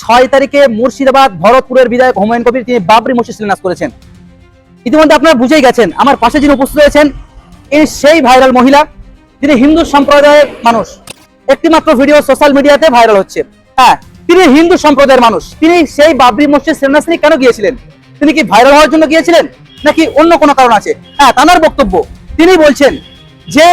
ছয় তারিখে মুর্শিদাবাদ, ভরতপুরের বিধায়ক হুমায়ুন কবির, তিনি বাবরি মসজিদ শিলান্যাস করেছেন। ইতিমধ্যে আপনারা বুঝেই গেছেন, আমার পাশে যিনি উপস্থিত হয়েছেন এই সেই ভাইরাল মহিলা তিনি হিন্দু সম্প্রদায়ের মানুষ। একটি মাত্র ভিডিও সোশ্যাল মিডিয়াতে ভাইরাল হচ্ছে। হ্যাঁ তিনি হিন্দু সম্প্রদায়ের মানুষ। তিনি সেই বাবরি মসজিদ নিয়ে কেন গিয়েছিলেন? তিনি কি ভাইরাল হওয়ার জন্য গিয়েছিলেন? নাকি অন্য কোনো কারণ আছে? হ্যাঁ তার বক্তব্য। তিনি বলছেন যে,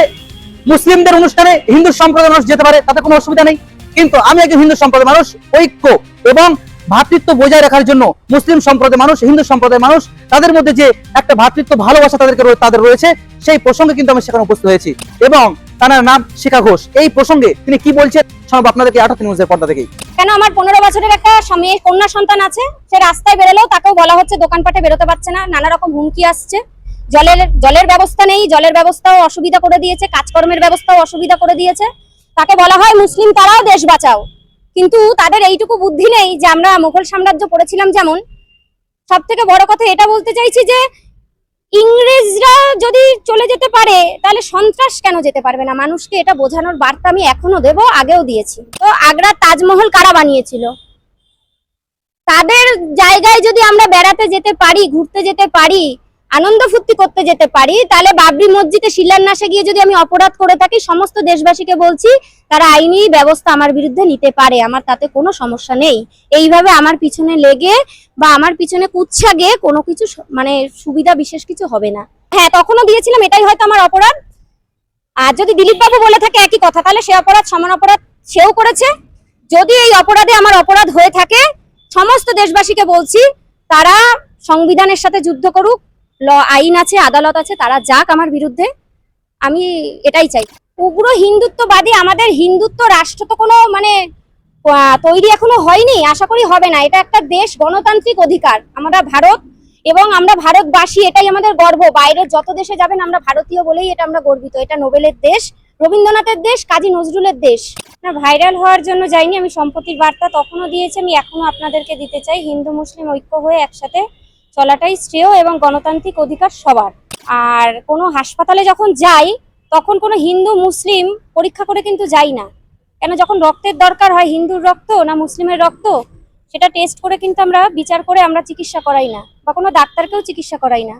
মুসলিমদের অনুষ্ঠানে হিন্দু সম্প্রদায়ের মানুষ যেতে পারে, তাতে কোনো অসুবিধা নেই। কিন্তু আমি একজন হিন্দু সম্প্রদায়ের মানুষ, ঐক্য এবং ভ্রাতৃত্ব বজায় রাখার জন্য মুসলিম সম্প্রদায়ের মানুষ, হিন্দু সম্প্রদায়ের মানুষ, তাদের মধ্যে যে একটা ভ্রাতৃত্ব ভালোবাসা তাদেরকে তাদের রয়েছে, সেই প্রসঙ্গে কিন্তু আমি সেখানে উপস্থিত হয়েছি। এবং তার নাম শিখা ঘোষ। এই প্রসঙ্গে তিনি কি বলছেন, শোনাবো আপনাদেরকে আঠাত্ত নিউজের পর্দা থেকেই। কেন আমার পনেরো বছরের একটা স্বামী, কন্যা সন্তান আছে, সে রাস্তায় বেরোলেও তাকেও বলা হচ্ছে দোকানপাটে বেরোতে পারছে না, নানা রকম হুমকি আসছে। জলের জলের ব্যবস্থা নেই, জলের ব্যবস্থাও অসুবিধা করে দিয়েছে, কাজকর্মের ব্যবস্থাও অসুবিধা করে দিয়েছে। তাকে বলা হয় মুসলিম, তারাও দেশ বাঁচাও। কিন্তু তাদের এইটুকু বুদ্ধি নেই যে আমরা মুঘল সাম্রাজ্য পড়েছিলাম যেমন। সব থেকে বড় কথা এটা বলতে চাইছি যে, ইংরেজরা যদি চলে যেতে পারে, তাহলে সন্ত্রাস কেন যেতে পারবে না? মানুষকে এটা বোঝানোর বার্তা আমি এখনও দেব, আগেও দিয়েছি। তো আগ্রা তাজমহল কারা বানিয়েছিল? তাদের জায়গায় যদি আমরা বেড়াতে যেতে পারি, ঘুরতে যেতে পারি আনন্দ ফুর্তি করতে যেতে পারি। তাহলে বাবরি মসজিদে শিলান্যাসে গিয়ে যদি আমি অপরাধ করে থাকি, সমস্ত দেশবাসীকে বলছি, তারা আইনি ব্যবস্থা আমার বিরুদ্ধে নিতে পারে, আমার তাতে কোনো সমস্যা নেই। এইভাবে আমার পিছনে লেগে বা আমার পিছনে কুচ্ছা গিয়ে কোনো কিছু মানে সুবিধা বিশেষ কিছু হবে না। হ্যাঁ তখনও দিয়েছিলাম, এটাই হয়তো আমার অপরাধ। আর যদি দিলীপ বাবু বলে থাকে একই কথা, তাহলে সে অপরাধ, সমান অপরাধ সেও করেছে। যদি এই অপরাধে আমার অপরাধ হয়ে থাকে, সমস্ত দেশবাসীকে বলছি, তারা সংবিধানের সাথে যুদ্ধ করুক ল, আইন আছে, আদালত আছে, তারা যাক আমার বিরুদ্ধে, আমি এটাই চাই। উগ্র হিন্দুত্ববাদী আমাদের হিন্দুত্ব রাষ্ট্র তো কোনো মানে তৈরি এখনও হয়নি, আশা করি হবে না। এটা একটা দেশ গণতান্ত্রিক অধিকার, আমরা ভারত এবং আমরা ভারতবাসী, এটাই আমাদের গর্ব। বাইরের যত দেশে যাবেন, আমরা ভারতীয় বলেই এটা আমরা গর্বিত। এটা নোবেলের দেশ, রবীন্দ্রনাথের দেশ, কাজী নজরুলের দেশ। না, ভাইরাল হওয়ার জন্য যাইনি, আমি সম্পত্তির বার্তা তখনও দিয়েছি, আমি এখনও আপনাদেরকে দিতে চাই। হিন্দু, মুসলিম ঐক্য হয়ে একসাথে চলাটাই শ্রেয় এবং গণতান্ত্রিক অধিকার সবার। আর কোনো হাসপাতালে যখন যাই, তখন কোনো হিন্দু, মুসলিম পরীক্ষা করে কিন্তু যাই না। কেন যখন রক্তের দরকার হয়, হিন্দুর রক্ত না মুসলিমের রক্ত, সেটা টেস্ট করে কিন্তু আমরা বিচার করে আমরা চিকিৎসা করাই না বা কোনো ডাক্তারকেও চিকিৎসা করাই না।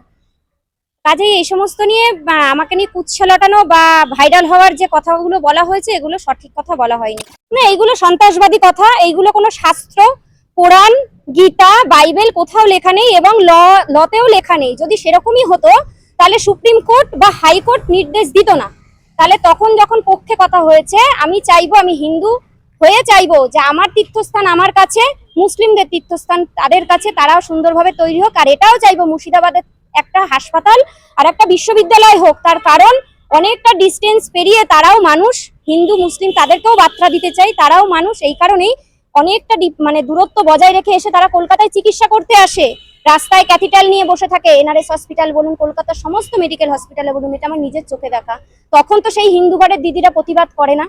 কাজেই এই সমস্ত নিয়ে আমাকে নিয়ে কুৎসা লটানো বা ভাইরাল হওয়ার যে কথাগুলো বলা হয়েছে, এগুলো সঠিক কথা বলা হয়নি। না, এইগুলো সন্ত্রাসবাদী কথা, এইগুলো কোনো শাস্ত্র কোরআন, গীতা, বাইবেল কোথাও লেখা নেই এবং ল, লতেও লেখা নেই। যদি সেরকমই হতো, তাহলে সুপ্রিম কোর্ট বা হাইকোর্ট নির্দেশ দিত না। তাহলে তখন যখন পক্ষে কথা হয়েছে, আমি চাইব, আমি হিন্দু হয়ে চাইব যে আমার তীর্থস্থান আমার কাছে, মুসলিমদের তীর্থস্থান তাদের কাছে, তারাও সুন্দরভাবে তৈরি হোক। আর এটাও চাইব, মুর্শিদাবাদের একটা হাসপাতাল আর একটা বিশ্ববিদ্যালয় হোক। তার কারণ, অনেকটা ডিস্টেন্স পেরিয়ে তারাও মানুষ, হিন্দু, মুসলিম তাদেরকেও বার্তা দিতে চাই। তারাও মানুষ, এই কারণেই অনেকটা মানে দূরত্ব বজায় রেখে এসে তারা কলকাতায় চিকিৎসা করতে আসে। রাস্তায় ক্যাপিটাল নিয়ে বসে থাকে, এনআরএস হসপিটাল বলুন, কলকাতার সমস্ত মেডিকেল হসপিটালে বলুন, এটা আমার নিজের চোখে দেখা। তখন তো সেই হিন্দু ঘরের দিদিরা প্রতিবাদ করে না।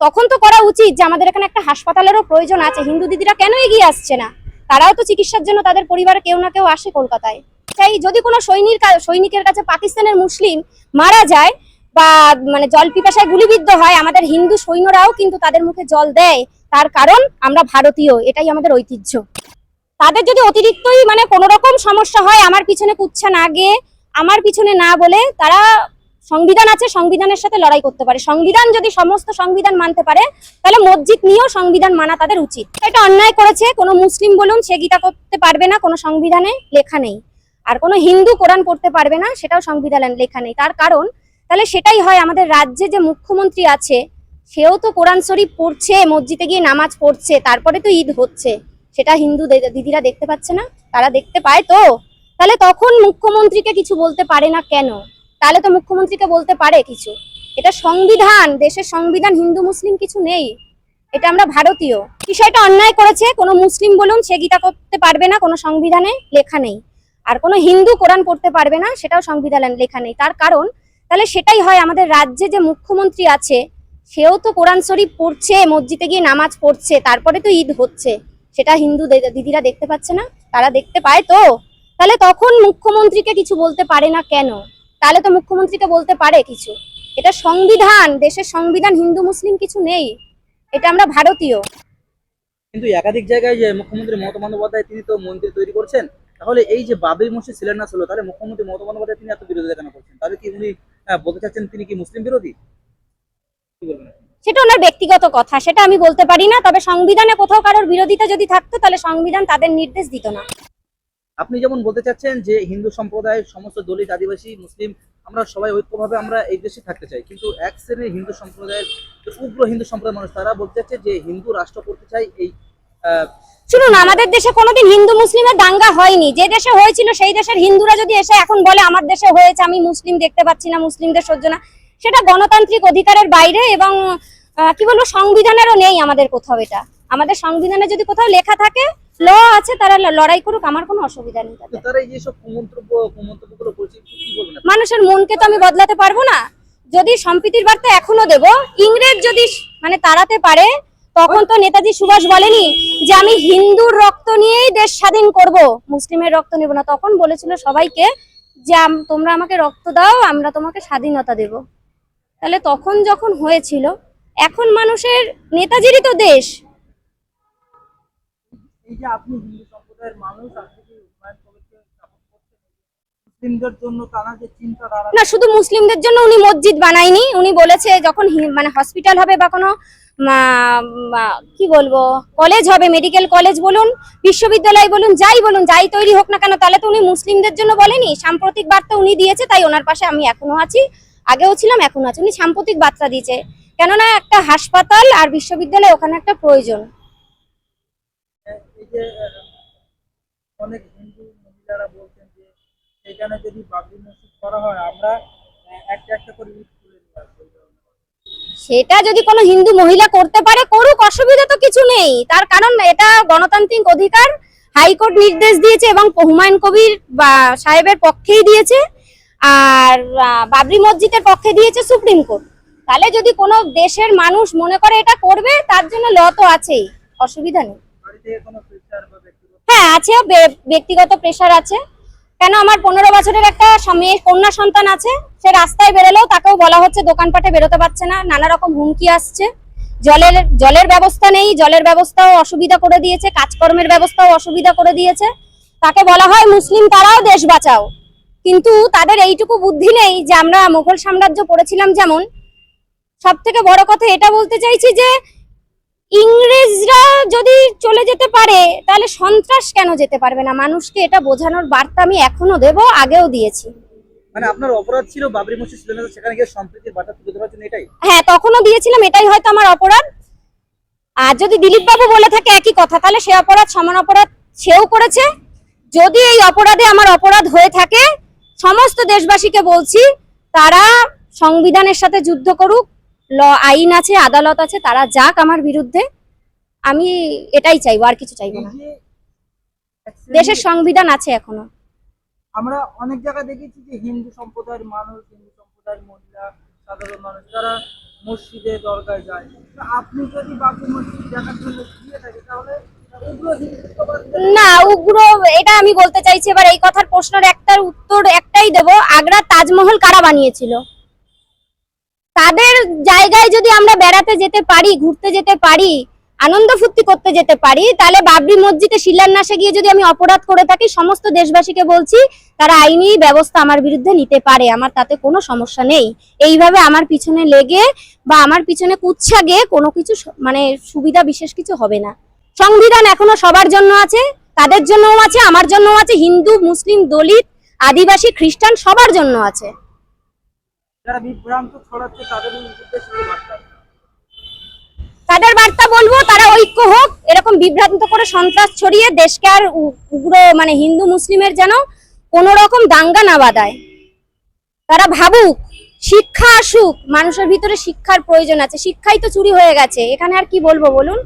তখন তো করা উচিত যে আমাদের এখানে একটা হাসপাতালেরও প্রয়োজন আছে। হিন্দু দিদিরা কেন এগিয়ে আসছে না? তারাও তো চিকিৎসার জন্য তাদের পরিবারে কেউ না কেউ আসে কলকাতায়। চাই যদি কোনো সৈনিক সৈনিকের কাছে পাকিস্তানের মুসলিম মারা যায় বা মানে জল পিপাসায় গুলিবিদ্ধ হয়, আমাদের হিন্দু সৈন্যরাও কিন্তু তাদের মুখে জল দেয় তার কারণ আমরা ভারতীয়, এটাই আমাদের ঐতিহ্য। তাদের যদি অতিরিক্তই মানে কোনো রকম সমস্যা হয়, আমার পিছনে কুচ্ছা না গিয়ে, আমার পিছনে না বলে তারা সংবিধান আছে, সংবিধানের সাথে লড়াই করতে পারে। সংবিধান যদি সমস্ত সংবিধান মানতে পারে, তাহলে মসজিদ নিয়েও সংবিধান মানা তাদের উচিত। এটা অন্যায় করেছে, কোনো মুসলিম বলুন, সে গীতা করতে পারবে না, কোনো সংবিধানে লেখা নেই। আর কোনো হিন্দু কোরআন পড়তে পারবে না, সেটাও সংবিধানে লেখা নেই। তার কারণ, তাহলে সেটাই হয় আমাদের রাজ্যে যে মুখ্যমন্ত্রী আছে সেও তো কোরআন শরীফ পড়ছে, মসজিদে গিয়ে নামাজ পড়ছে, তারপরে তো ঈদ হচ্ছে। সেটা হিন্দু দিদিরা দেখতে পাচ্ছে না? তারা দেখতে পায় তো? তাহলে তখন মুখ্যমন্ত্রীকে কিছু বলতে পারে না কেন? তাহলে তো মুখ্যমন্ত্রীকে বলতে পারে কিছু। এটা সংবিধান, দেশের সংবিধান, হিন্দু, মুসলিম কিছু নেই। এটা আমরা ভারতীয়। বিষয়টা অন্যায় করেছে, কোনো মুসলিম বলুন, সে গীতা করতে পারবে না, কোনো সংবিধানে লেখা নেই। আর কোনো হিন্দু কোরআন পড়তে পারবে না, সেটাও সংবিধানে লেখা নেই। তার কারণ, তাহলে সেটাই হয় আমাদের রাজ্যে যে মুখ্যমন্ত্রী আছে সেও তো কোরআন শরীফ পড়ছে, মসজিদে গিয়ে নামাজ পড়ছে, তারপরে তো ঈদ হচ্ছে। সেটা হিন্দু দিদিরা দেখতে পাচ্ছে না, তারা দেখতে পায় তো। তাহলে তখন মুখ্যমন্ত্রীকে কিছু বলতে পারে না কেন? তাহলে তো মুখ্যমন্ত্রীকে বলতে পারে কিছু। এটা সংবিধান, দেশের সংবিধান, হিন্দু, মুসলিম কিছু নেই। এটা আমরা ভারতীয়। কিন্তু একাধিক জায়গায় যে মুখ্যমন্ত্রী মমতা বন্দ্যোপাধ্যায়, তিনি তো মন্দির তৈরি করছেন, তাহলে এই যে বাবরি মসজিদ শিলান্যাস হলো, তাহলে মুখ্যমন্ত্রী মমতা বন্দ্যোপাধ্যায় তিনি এত বিরোধিতা কেন করছেন? তাহলে কি উনি বলতে চাচ্ছেন তিনি কি মুসলিম বিরোধী? সেটা ওনার ব্যক্তিগত কথা সেটা আমি বলতে পারি না তবে সংবিধানে কোথাও কারোর বিরোধিতা যদি থাকতো তাহলে সংবিধান তাদের নির্দেশ দিত না। আপনি যেমন বলতে চাচ্ছেন যে হিন্দু সম্প্রদায়ের সমস্ত দলিত আদিবাসী মুসলিম আমরা সবাই ঐক্যভাবে আমরা এই দেশে থাকতে চাই। কিন্তু এক শ্রেণির হিন্দু সম্প্রদায়ের উগ্র হিন্দু সম্প্রদায়ের মানুষ তারা বলতে চাচ্ছে যে হিন্দু রাষ্ট্র করতে চাই এই আহ, শুনুন আমাদের দেশে কোনোদিন হিন্দু মুসলিমের দাঙ্গা হয়নি। যে দেশে হয়েছিল সেই দেশের হিন্দুরা যদি এসে এখন বলে আমার দেশে হয়েছে আমি মুসলিম দেখতে পাচ্ছি না মুসলিমদের সহ্য না। সেটা গণতান্ত্রিক অধিকারের বাইরে এবং কি বলব সংবিধানেরও নেই আমাদের কোথাও এটা। আমাদের সংবিধানে যদি কোথাও লেখা থাকে ল আছে তারা লড়াই করুক আমার কোনো অসুবিধা নেই? মানুষের মনকে তো আমি বদলাতে পারব না। যদি সম্প্রীতির বার্তা এখনও দেব ইংরেজ যদি মানে তাড়াতে পারে তখন তো নেতাজি সুভাষ বলেনি যে আমি হিন্দুর রক্ত নিয়েই দেশ স্বাধীন করব। মুসলিমের রক্ত নেব না। তখন বলেছিল সবাইকে যে তোমরা আমাকে রক্ত দাও আমরা তোমাকে স্বাধীনতা দেব। তাহলে তখন যখন হয়েছিল এখন মানুষের নেতাজিরই তো দেশ। না শুধু মুসলিমদের জন্য উনি মসজিদ বানায়নি। উনি বলেছে যখন মানে হসপিটাল হবে বা কোনো কি বলব কলেজ হবে মেডিকেল কলেজ বলুন বিশ্ববিদ্যালয় বলুন যাই বলুন যাই তৈরি হোক না কেন তাহলে তো উনি মুসলিমদের জন্য বলেনি। সাম্প্রতিক বার্তা উনি দিয়েছে তাই ওনার পাশে আমি এখনও আছি। আগেও ছিলাম এখন আছি। উনি সাম্প্রতিক বার্তা দিয়েছে কেননা একটা হাসপাতাল আর বিশ্ববিদ্যালয় ওখানে একটা প্রয়োজন। এই যে আহ, অনেক হিন্দু মহিলারা বলছেন যে সেখানে যদি বাবরি মসজিদ করা হয় আমরা একটা একটা করে ইট তুলে নিয়ে আসব এই ধরনের। সেটা যদি কোনো হিন্দু মহিলা করতে পারে করুক অসুবিধা তো কিছু নেই। তার কারণ এটা গণতান্ত্রিক অধিকার হাইকোর্ট নির্দেশ দিয়েছে এবং হুমায়ুন কবির বা সাহেবের পক্ষেই দিয়েছে। আর বাবরি মসজিদের পক্ষে দিয়েছে সুপ্রিম কোর্ট। তাহলে যদি কোনো দেশের মানুষ মনে করে এটা করবে, তার জন্য ল তো আছেই, অসুবিধা নেই। হ্যাঁ আছে ব্যক্তিগত প্রেশার আছে। কেন আমার পনেরো বছরের একটা মেয়ে কন্যা সন্তান আছে, সে রাস্তায় বেরোলেও তাকেও বলা হচ্ছে দোকানপাটে বেরোতে পারছে না, নানা রকম হুমকি আসছে। জলের জলের ব্যবস্থা নেই, জলের ব্যবস্থাও অসুবিধা করে দিয়েছে, কাজকর্মের ব্যবস্থাও অসুবিধা করে দিয়েছে। তাকে বলা হয় মুসলিম তারাও দেশ বাঁচাও। কিন্তু তাদের এইটুকু বুদ্ধি নেই যে আমরা মুঘল সাম্রাজ্য পড়েছিলাম যেমন। সব থেকে বড় কথা এটা বলতে চাইছি যে ইংরেজরা যদি চলে যেতে পারে তাহলে সন্ত্রাস কেন যেতে পারবে না? মানুষকে এটা বোঝানোর বার্তা আমি এখনও দেব আগেও দিয়েছি। মানে আপনার অপরাধ ছিল বাবরি মসজিদ সেখানে গিয়ে সম্প্রীতির বার্তা তুলে ধরার জন্য এটাই? হ্যাঁ তখনও দিয়েছিলাম এটাই হয়তো আমার অপরাধ। আর যদি দিলীপ বাবু বলে থাকে একই কথা তাহলে সে অপরাধ সমান অপরাধ সেও করেছে। যদি এই অপরাধে আমার অপরাধ হয়ে থাকে সমস্ত দেশবাসীকে বলছি তারা সংবিধানের সাথে যুদ্ধ করুক ল আইন আছে আদালত আছে তারা যাক আমার বিরুদ্ধে। আমি এটাই চাইব আর কিছু চাইব না। দেশের সংবিধান আছে এখনও। আমরা অনেক জায়গায় দেখেছি যে হিন্দু সম্প্রদায়ের মানুষ হিন্দু সম্প্রদায়ের মহিলা সাধারণ মানুষ তারা মসজিদে দরগায় যায়। আপনি যদি বাবরি মসজিদ দেখার জন্য গিয়ে তাহলে না, উগ্র, এটা আমি বলতে চাইছি এবার এই কথার প্রশ্নের একটার উত্তর একটাই দেব। আগ্রা তাজমহল কারা বানিয়েছিল? তাদের জায়গায় যদি আমরা বেড়াতে যেতে পারি, ঘুরতে যেতে পারি, আনন্দ ফুর্তি করতে যেতে পারি, তাহলে বাবরি মসজিদে শিলান্যাসে গিয়ে যদি আমি অপরাধ করে থাকি, সমস্ত দেশবাসীকে বলছি, তারা আইনি ব্যবস্থা আমার বিরুদ্ধে নিতে পারে, আমার তাতে কোনো সমস্যা নেই। এইভাবে আমার পিছনে লেগে বা আমার পিছনে কুচ্ছা গিয়ে কোনো কিছু মানে সুবিধা বিশেষ কিছু হবে না। সংবিধান এখনও সবার জন্য আছে তাদের জন্যও আছে আমার জন্যও আছে হিন্দু মুসলিম দলিত আদিবাসী খ্রিস্টান সবার জন্য আছে। তাদের বার্তা বলব তারা ঐক্য হোক এরকম বিভ্রান্ত করে সন্ত্রাস ছড়িয়ে দেশকে আর উগ্র মানে হিন্দু মুসলিমের যেন কোনো রকম দাঙ্গা না বাঁধায়। তারা ভাবুক শিক্ষা আসুক মানুষের ভিতরে শিক্ষার প্রয়োজন আছে শিক্ষাই তো চুরি হয়ে গেছে এখানে আর কি বলব বলুন?